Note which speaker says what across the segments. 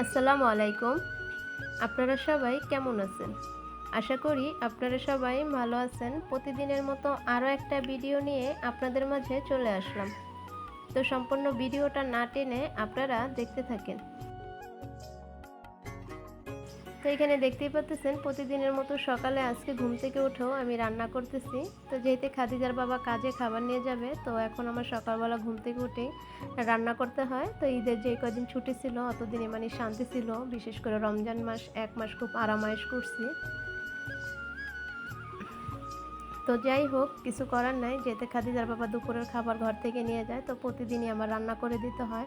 Speaker 1: আসসালামু আলাইকুম। আপনারা সবাই কেমন আছেন? আশা করি আপনারা সবাই ভালো আছেন। প্রতিদিনের মতো আরও একটা ভিডিও নিয়ে আপনাদের মাঝে চলে আসলাম। তো সম্পূর্ণ ভিডিওটা না টেনে আপনারা দেখতে থাকেন। তো এখানে দেখতেই পাচ্ছেন প্রতিদিনের মতো সকালে আজকে ঘুম থেকে উঠেও আমি রান্না করতেছি। তো যেহেতু খাদিজার বাবা কাজে খাবার নিয়ে যাবে, তো এখন আমার সকালবেলা ঘুম থেকে উঠে রান্না করতে হয়। তো ঈদের যে কদিন ছুটি ছিল, অতদিনে মানে শান্তি ছিল। বিশেষ করে রমজান মাস, এক মাস খুব আরামায়েশ করছি। তো যাই হোক, কিছু করার নাই। যেতে খাদিজার বাবা দুপুরের খাবার ঘর থেকে নিয়ে যায়, তো প্রতিদিনই আমার রান্না করে দিতে হয়।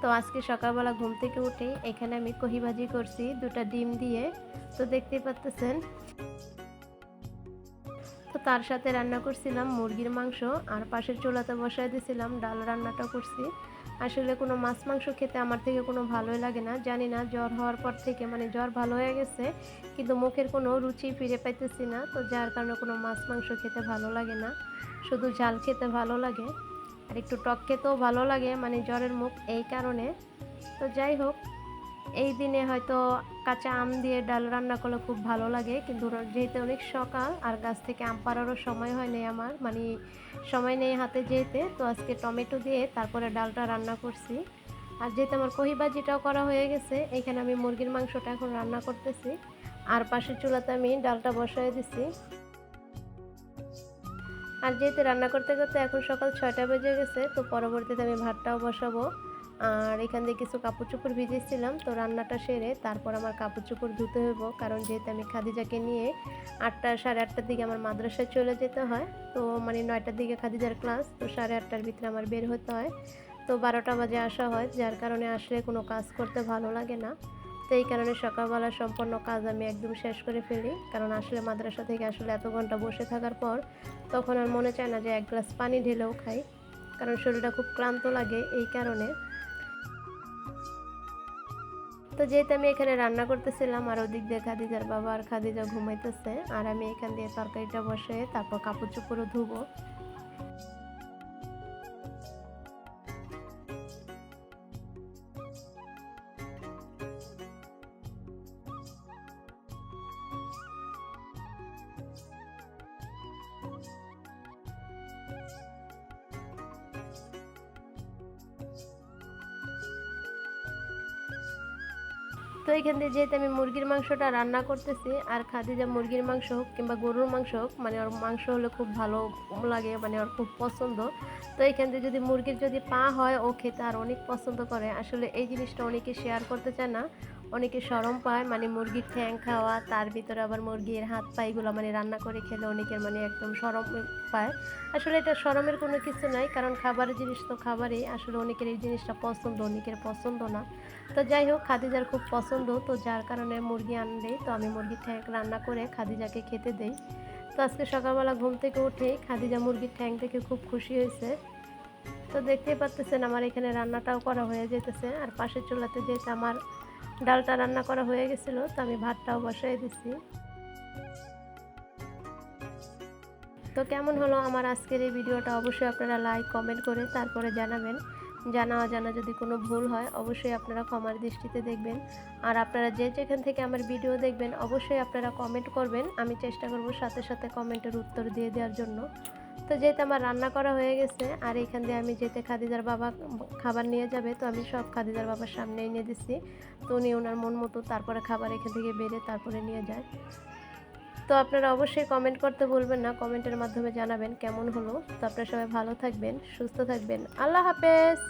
Speaker 1: তো আজকে সকালবেলা ঘুম থেকে উঠেই এখানে আমি কহি ভাজি করছি, দুটা ডিম দিয়ে। তো দেখতেই পাচ্তেছেন। তো তার সাথে রান্না করছিলাম মুরগির মাংস, আর পাশের চুলাতে বসায় দিয়েছিলাম ডাল রান্নাটা করছি। আসলে কোনো মাছ মাংস খেতে আমার থেকে কোনো ভালোই লাগে না। জানি না জ্বর হওয়ার পর থেকে মানে জ্বর ভালো হয়ে গেছে, কিন্তু মুখের কোনো রুচি ফিরে পাইতেছি না, তো যার কারণে কোনো মাছ মাংস খেতে ভালো লাগে না। শুধু ঝাল খেতে ভালো লাগে, আর একটু টক খেতেও ভালো লাগে মানে জ্বরের মুখ এই কারণে। তো যাই হোক, এই দিনে হয়তো কাঁচা আম দিয়ে ডাল রান্না করলে খুব ভালো লাগে। কিন্তু যেহেতু অনেক সকাল আর গাছ থেকে আম পাড়ারও সময় হয় নাই আমার মানে সময় নেই হাতে যেতে, তো আজকে টমেটো দিয়ে তারপরে ডালটা রান্না করছি। আর যেহেতু আমার কহিবাজিটাও করা হয়ে গেছে, এখানে আমি মুরগির মাংসটা এখন রান্না করতেছি। আর পাশের চুলাতে আমি ডালটা বসায় দিছি। আর যেহেতু রান্না করতে করতে এখন সকাল ছয়টা বেজে গেছে, তো পরবর্তীতে আমি ভাতটাও বসাবো। আর এখান দিয়ে কিছু কাপড় চোপড় ভিজেছিলাম, তো রান্নাটা সেরে তারপর আমার কাপড় চোপড় ধুতে হইব, কারণ যেহেতু আমি খাদিজাকে নিয়ে আটটা, সাড়ে আটটার দিকে আমার মাদ্রাসায় চলে যেতে হয়, তো মানে নয়টার দিকে খাদিজার ক্লাস, তো সাড়ে আটটার ভিতরে আমার বের হতে হয়, তো বারোটা বাজে আসা হয়, যার কারণে আসলে কোনো কাজ করতে ভালো লাগে না। তো এই কারণে সকালবেলা সম্পূর্ণ কাজ আমি একদম শেষ করে ফেলি, কারণ আসলে মাদ্রাসা থেকে আসলে এত ঘণ্টা বসে থাকার পর তখন আর মনে চায় না যে এক গ্লাস পানি ঢেলেও খাই, কারণ শরীরটা খুব ক্লান্ত লাগে এই কারণে। তো যেহেতু আমি এখানে রান্না করতেছিলাম, আর ওদিক দিয়ে খাদিজার বাবা আর খাদিজা ঘুমাইতেছে, আর আমি এখান দিয়ে তরকারিটা বসে তারপর কাপড় চোপড়ও ধুবো। তো এখান থেকে যেহেতু আমি মুরগির মাংসটা রান্না করতেছি, আর খাদিজা মুরগির মাংস হোক কিংবা গরুর মাংস হোক মানে ওর মাংস হলে খুব ভালো লাগে মানে ওর খুব পছন্দ। তো এখান থেকে যদি মুরগির যদি পা হয়, ও খেতে আর অনেক পছন্দ করে। আসলে এই জিনিসটা অনেকে শেয়ার করতে চায় না। অনেকে সরম পায় মানে মুরগির ঠ্যাং খাওয়া, তার ভিতরে আবার মুরগির হাত পাইগুলো মানে রান্না করে খেলে অনেকের মানে একদম সরম পায়। আসলে এটা সরমের কোনো কিছু নাই, কারণ খাবারের জিনিস তো খাবারই। আসলে অনেকের এই জিনিসটা পছন্দ, অনেকের পছন্দ না। তো যাই হোক, খাদিজার খুব পছন্দ, তো যার কারণে মুরগি আনলে তো আমি মুরগির ঠ্যাং রান্না করে খাদিজাকে খেতে দেই। তো আজকে সকালবেলা ঘুম থেকে উঠে খাদিজা মুরগির ঠ্যাং থেকে খুব খুশি হয়েছে। তো দেখতেই পাচ্তেছেন, আমার এখানে রান্নাটাও করা হয়ে যেতেছে আর পাশের চুলাতে যেহেতু আমার ডালটা রান্না করা হয়ে গেছিল, তো আমি ভাতটাও বসাই দিছি। তো কেমন হলো আমার আজকের এই ভিডিওটা? অবশ্যই আপনারা লাইক কমেন্ট করে তারপরে জানাবেন। জানা অজানা যদি কোনো ভুল হয়, অবশ্যই আপনারা ক্ষমার দৃষ্টিতে দেখবেন। আর আপনারা যে যেখান থেকে আমার ভিডিও দেখবেন, অবশ্যই আপনারা কমেন্ট করবেন। আমি চেষ্টা করব সাথে সাথে কমেন্টের উত্তর দিয়ে দেওয়ার জন্য। তো যেহেতু আমার রান্না করা হয়ে গেছে, আর এখান দিয়ে আমি যেতে খাদিজার বাবা খাবার নিয়ে যাবে, তো আমি সব খাদিজার বাবার সামনে এনে দিচ্ছি তো উনি ওনার মন মতো তারপরে খাবার এখান থেকে বেড়ে তারপরে নিয়ে যায়। তো আপনারা অবশ্যই কমেন্ট করতে ভুলবেন না কমেন্টের মাধ্যমে জানাবেন কেমন হলো। তো আপনারা সবাই ভালো থাকবেন, সুস্থ থাকবেন। আল্লাহ হাফেজ!